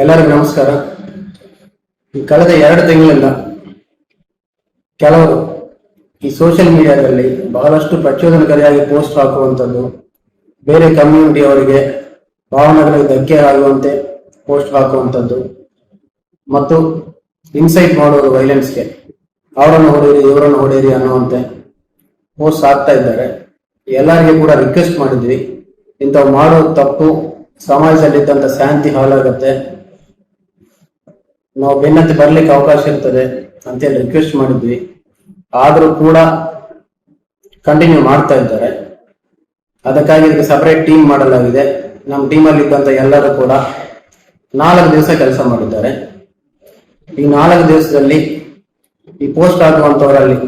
ಎಲ್ಲರಿಗೂ ನಮಸ್ಕಾರ. ಈ ಕಳೆದ ಎರಡು ತಿಂಗಳಿಂದ ಕೆಲವರು ಈ ಸೋಷಿಯಲ್ ಮೀಡಿಯಾದಲ್ಲಿ ಬಹಳಷ್ಟು ಪ್ರಚೋದನಕಾರಿಯಾಗಿ ಪೋಸ್ಟ್ ಹಾಕುವಂಥದ್ದು, ಬೇರೆ ಕಮ್ಯುನಿಟಿಯವರಿಗೆ ಭಾವನೆಗಳಿಗೆ ಧಕ್ಕೆ ಆಗುವಂತೆ ಪೋಸ್ಟ್ ಹಾಕುವಂಥದ್ದು, ಮತ್ತು ಇನ್ಸೈಟ್ ಮಾಡೋರು ವೈಲೆನ್ಸ್ಗೆ ಅವರನ್ನು ಹೊಡೆಯಿರಿ, ಇವರನ್ನು ಹೊಡೆಯಿರಿ ಅನ್ನುವಂತೆ ಪೋಸ್ಟ್ ಹಾಕ್ತಾ ಇದ್ದಾರೆ. ಎಲ್ಲರಿಗೆ ಕೂಡ ರಿಕ್ವೆಸ್ಟ್ ಮಾಡಿದ್ವಿ. ಇಂಥವು ಮಾಡೋ ತಪ್ಪು ಸಮಾಜದಲ್ಲಿದ್ದಂಥ ಶಾಂತಿ ಹಾಳಾಗತ್ತೆ. ನಾವು ಭಿನ್ನತೆ ಬರ್ಲಿಕ್ಕೆ ಅವಕಾಶ ಇರ್ತದೆ ಅಂತೇಳಿ ರಿಕ್ವೆಸ್ಟ್ ಮಾಡಿದ್ವಿ. ಆದರೂ ಕೂಡ ಕಂಟಿನ್ಯೂ ಮಾಡ್ತಾ ಇದ್ದಾರೆ. ಅದಕ್ಕಾಗಿ ಇದಕ್ಕೆ ಸಪರೇಟ್ ಟೀಮ್ ಮಾಡಲಾಗಿದೆ. ನಮ್ಮ ಟೀಮಲ್ಲಿ ಇದ್ದಂತ ಎಲ್ಲರೂ ಕೂಡ ನಾಲ್ಕು ದಿವಸ ಕೆಲಸ ಮಾಡಿದ್ದಾರೆ. ಈ ನಾಲ್ಕು ದಿವಸದಲ್ಲಿ ಈ ಪೋಸ್ಟ್ ಆಗುವಂತವರಲ್ಲಿ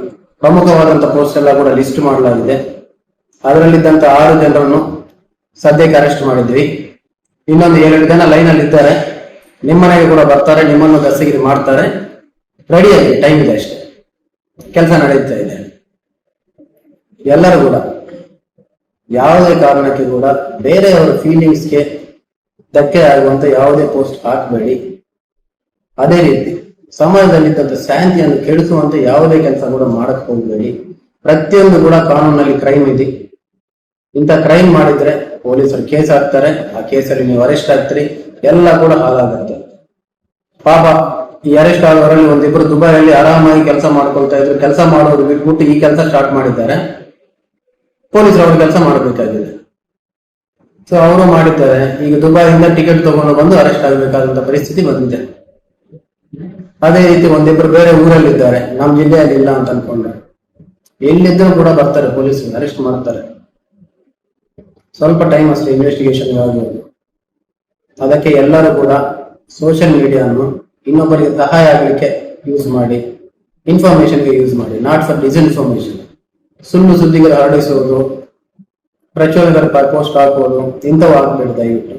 ಪ್ರಮುಖವಾದಂತ ಪೋಸ್ಟ್ ಎಲ್ಲ ಕೂಡ ಲಿಸ್ಟ್ ಮಾಡಲಾಗಿದೆ. ಅದರಲ್ಲಿದ್ದಂತ ಆರು ಜನರನ್ನು ಸದ್ಯಕ್ಕೆ ಅರೆಸ್ಟ್ ಮಾಡಿದ್ವಿ ಇನ್ನೊಂದು ಏಳೆಂಟು ಜನ ಲೈನ್ ಅಲ್ಲಿ ಇದ್ದಾರೆ ನಿಮ್ಮನೆಗೆ ಕೂಡ ಬರ್ತಾರೆ, ನಿಮ್ಮನ್ನು ದಸಗಿರಿ ಮಾಡ್ತಾರೆ. ರೆಡಿ ಆಗಿ ಟೈಮ್ ಇದೆ ಅಷ್ಟೇ. ಕೆಲಸ ನಡೀತಾ ಇದೆ. ಎಲ್ಲರೂ ಕೂಡ, ಯಾವುದೇ ಕಾರಣಕ್ಕೆ ಕೂಡ ಬೇರೆಯವರ ಫೀಲಿಂಗ್ಸ್ಗೆ ಧಕ್ಕೆ ಆಗುವಂತ ಯಾವುದೇ ಪೋಸ್ಟ್ ಹಾಕಬೇಡಿ. ಅದೇ ರೀತಿ ಸಮಾಜದಲ್ಲಿದ್ದಂಥ ಶಾಂತಿಯನ್ನು ಕೆಡಿಸುವಂತ ಯಾವುದೇ ಕೆಲಸ ಕೂಡ ಮಾಡಕ್ ಹೋಗಬೇಡಿ. ಪ್ರತಿಯೊಂದು ಕೂಡ ಕಾನೂನಲ್ಲಿ ಕ್ರೈಮ್ ಇದೆ. ಇಂಥ ಕ್ರೈಮ್ ಮಾಡಿದ್ರೆ ಪೊಲೀಸರು ಕೇಸ್ ಹಾಕ್ತಾರೆ, ಆ ಕೇಸಲ್ಲಿ ನೀವು ಅರೆಸ್ಟ್ ಆಗ್ತೀರಿ, ಎಲ್ಲ ಕೂಡ ಹಾಳಾಗುತ್ತೆ. ಪಾಪ, ಈ ಅರೆಸ್ಟ್ ಆದವರಲ್ಲಿ ಒಂದಿಬ್ರು ದುಬೈಯಲ್ಲಿ ಆರಾಮಾಗಿ ಕೆಲಸ ಮಾಡ್ಕೊಳ್ತಾ ಇದ್ರು, ಕೆಲಸ ಮಾಡೋರು ಬಿಟ್ಬಿಟ್ಟು ಈ ಕೆಲಸ ಸ್ಟಾರ್ಟ್ ಮಾಡಿದ್ದಾರೆ. ಪೊಲೀಸರು ಅವ್ರ ಕೆಲಸ ಮಾಡಬೇಕಾಗಿದೆ ಸೊ ಅವರು ಮಾಡಿದ್ದಾರೆ. ಈಗ ದುಬೈಯಿಂದ ಟಿಕೆಟ್ ತಗೊಂಡು ಬಂದು ಅರೆಸ್ಟ್ ಆಗಬೇಕಾದಂತ ಪರಿಸ್ಥಿತಿ ಬಂದಿದೆ. ಅದೇ ರೀತಿ ಒಂದಿಬ್ರು ಬೇರೆ ಊರಲ್ಲಿದ್ದಾರೆ. ನಮ್ಮ ಜಿಲ್ಲೆಯಲ್ಲಿ ಇಲ್ಲ ಅಂತ ಅನ್ಕೊಂಡ್ರೆ. ಎಲ್ಲಿದ್ದರೂ ಕೂಡ ಬರ್ತಾರೆ ಪೊಲೀಸರು ಅರೆಸ್ಟ್ ಮಾಡ್ತಾರೆ. ಸ್ವಲ್ಪ ಟೈಮ್ ಅಷ್ಟೇ ಇನ್ವೆಸ್ಟಿಗೇಷನ್ ಆಗಿರೋದು ಅದಕ್ಕೆ ಎಲ್ಲರೂ ಕೂಡ ಸೋಷಿಯಲ್ ಮೀಡಿಯಾವನ್ನು ಇನ್ನೊಬ್ಬರಿಗೆ ಸಹಾಯ ಆಗಲಿಕ್ಕೆ ಯೂಸ್ ಮಾಡಿ ಇನ್ಫಾರ್ಮೇಶನ್ಗೆ ಯೂಸ್ ಮಾಡಿ ನಾಟ್ ಫಾರ್ ಡಿಸ್ಇನ್ಫಾರ್ಮೇಶನ್ ಸುಳ್ಳು ಸುದ್ದಿಗೆ ಹರಡಿಸುವುದು ಪ್ರಚೋದಕರ ಪೋಸ್ಟ್ ಹಾಕುವುದು ಇಂಥವು ದಯವಿಟ್ಟು.